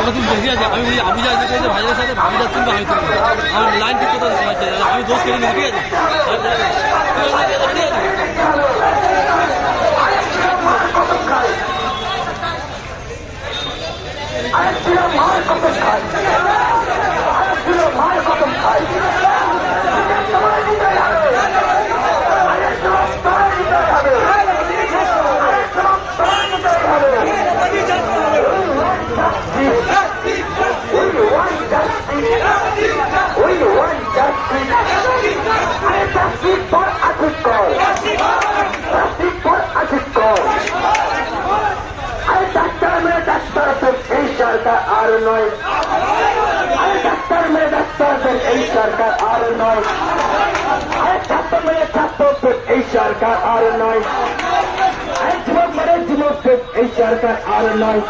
আমি বলি আমি যাই যেতে ভাইয়ের সাথে আমি যাচ্ছি তো আমি তুলবো আমার লাইন ঠিক করতে আমি দোষ কেটে নিবো ঠিক আছে? আছে মার কত খাই। মার কত খাই। সরকার আর নয় আরে ডাক্তার মেয়ে ডাক্তারদের এই সরকার আর নয় আরে ছাত্র মেয়ে ছাত্রদের এই সরকার আর নয় আরে যুবক মেয়ে যুবকদের এই সরকার আর নয়